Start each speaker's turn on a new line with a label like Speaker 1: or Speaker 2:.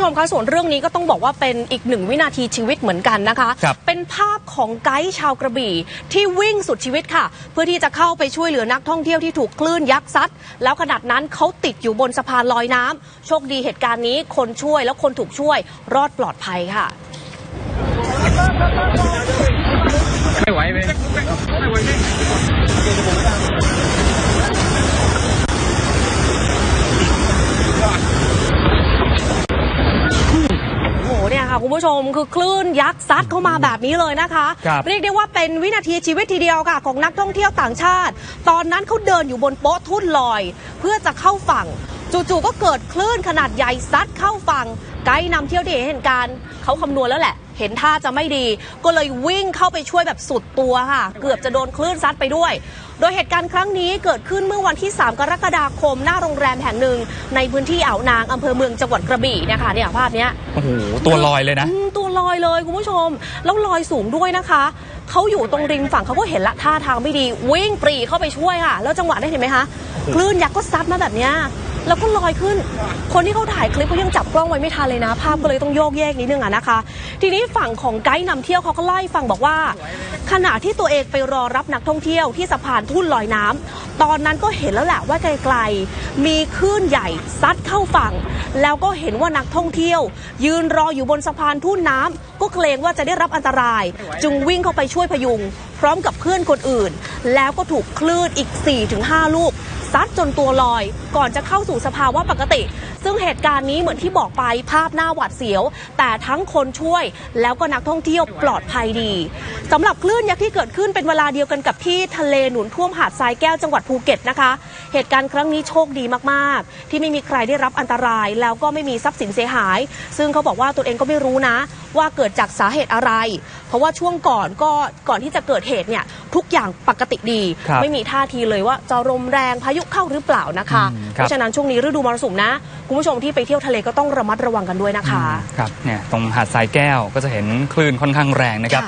Speaker 1: ผู้ชมคะส่วนเรื่องนี้ก็ต้องบอกว่าเป็นอีกหนึ่งวินาทีชีวิตเหมือนกันนะคะ
Speaker 2: ครับ
Speaker 1: เป็นภาพของไกด์ชาวกระบี่ ที่วิ่งสุดชีวิตค่ะ เพื่อที่จะเข้าไปช่วยเหลือนักท่องเที่ยวที่ถูกคลื่นยักษ์ซัดแล้วขนาดนั้นเขาติดอยู่บนสะพานลอยน้ำโชคดีเหตุการณ์นี้คนช่วยแล้วคนถูกช่วยรอดปลอดภัยค่ะ
Speaker 3: ไม่ไหวเลยไม่ไหวเลย
Speaker 1: โอ้โหเค่ะคุณผู้ชมคือคลื่นยักษ์ซัดเข้ามาแบบนี้เลยนะคะ
Speaker 2: ครับ
Speaker 1: เรียกได้ว่าเป็นวินาทีชีวิตทีเดียวค่ะ ของนักท่องเที่ยวต่างชาติ ตอนนั้นเขาเดินอยู่บนโป๊ะทุ่นลอย เพื่อจะเข้าฝั่ง จู่ๆก็เกิดคลื่นขนาดใหญ่ซัดเข้าฝั่งไกด์นำเที่ยวที่เห็นเหตุการณ์เขาคำนวณแล้วแหละ เห็นท่าจะไม่ดี ก็เลยวิ่งเข้าไปช่วยแบบสุดตัวค่ะ เกือบจะโดนคลื่นซัดไปด้วย โดยเหตุการณ์ครั้งนี้เกิดขึ้นเมื่อวันที่ 3 กรกฎาคมหน้าโรงแรมแห่งหนึ่ง ในพื้นที่อ่าวนางอำเภอเมืองจังหวัดกระบี่เนี่ยค่ะเนี่ยภาพเนี้ย
Speaker 2: โอ้โหตัวลอยเลยนะ
Speaker 1: อืมตัวลอยเลยคุณผู้ชม แล้วลอยสูงด้วยนะคะเขาอยู่ตรงริมฝั่งเขาก็เห็นละท่าทางไม่ดี วิ่งปรีเข้าไปช่วยค่ะ แล้วจังหวะได้เห็นไหมคะคลื่นยักษ์ก็ซัดมาแบบเนี้ย แล้วก็ลอยขึ้น คนที่เขาถ่ายคลิปเขายังจับกล้องไว้ไม่ทันเลยนะ ภาพก็เลยต้องโยกแยกนิดนึงอะนะคะ ทีนี้ฝั่งของไกด์นำเที่ยวเขาก็ไล่ฟังบอกว่า ขณะที่ตัวเองไปรอรับนักท่องเที่ยวที่สะพานทุ่นลอยน้ำตอนนั้นก็เห็นแล้วแหละว่าไกลๆมีคลื่นใหญ่ซัดเข้าฝั่ง แล้วก็เห็นว่านักท่องเที่ยว ยืนรออยู่บนสะพานทุ่นน้ำก็เกรงว่าจะได้รับอันตราย จึงวิ่งเข้าไปช่วยพยุง พร้อมกับเพื่อนคนอื่น แล้วก็ถูกคลื่นอีก 4-5 ลูก ซัดจนตัวลอย ก่อนจะเข้าสู่สภาวะปกติ ซึ่งเหตุการณ์นี้เหมือนที่บอกไปภาพหน้าหวาดเสียว แต่ทั้งคนช่วย แล้วก็นักท่องเที่ยวปลอดภัยดีสำหรับคลื่นยักษ์ที่เกิดขึ้นเป็นเวลาเดียวกันกับที่ทะเลหนุนท่วมหาดทรายแก้วจังหวัดภูเก็ตนะคะ เหตุการณ์ครั้งนี้โชคดีมากๆ ที่ไม่มีใครได้รับอันตราย แล้วก็ไม่มีทรัพย์สินเสียหาย ซึ่งเขาบอกว่าตัวเองก็ไม่รู้นะ ว่าเกิดจากสาเหตุอะไร เพราะว่าช่วงก่อนก็ก่อนที่จะเกิดเหตุเนี่ยทุกอย่างปกติดี
Speaker 2: ครับ
Speaker 1: ไม่มีท่าทีเลยว่าจะลมแรงพายุเข้าหรือเปล่านะคะ
Speaker 2: อืมครับ
Speaker 1: เพราะฉะนั้นช่วงนี้ฤดูมรสุมนะ คุณผู้ชมที่ไปเที่ยวทะเลก็ต้องระมัดระวังกันด้วยนะคะ
Speaker 2: ครับเนี่ยตรงหาดทรายแก้วก็จะเห็นคลื่นค่อนข้างแรงนะครับ
Speaker 1: ค่ะ